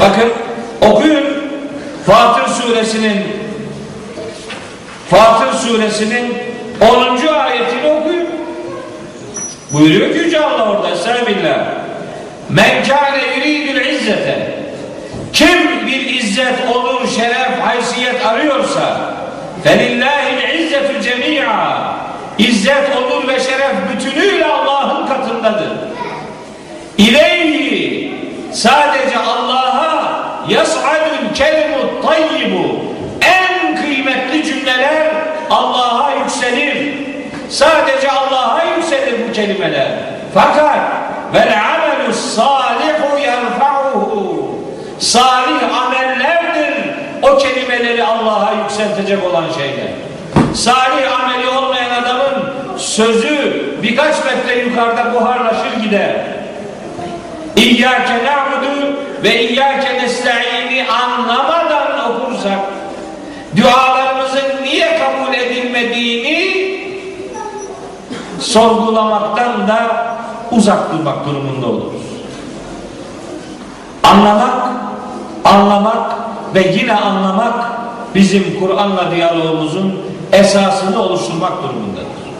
Bakın okuyun Fatır suresinin Fatır suresinin 10. ayetini okuyun. Buyuruyor ki Yüce Allah orada Estağfirullah. Men kâne yuridül izzete kim bir izzet, onur, şeref, haysiyet arıyorsa felillahil izzetü cemi'a İzzet, onur ve şeref bütünüyle Allah'ın katındadır. İleyhi Allah'a yas'adul kelimut tayyibu en kıymetli cümleler Allah'a yükselir. Sadece Allah'a yükselir bu kelimeler. Fakat vel amelus salihu yerfa'uhu salih amellerdir o kelimeleri Allah'a yükseltecek olan şeyler. Salih ameli olmayan adamın sözü birkaç metre yukarıda buharlaşır gider. İyyâke na'budu ve iyyâke anlamadan okursak dualarımızın niye kabul edilmediğini sorgulamaktan da uzak durmak durumunda oluruz. Anlamak, anlamak ve yine anlamak bizim Kur'an'la diyalogumuzun esasını oluşturmak durumundadır.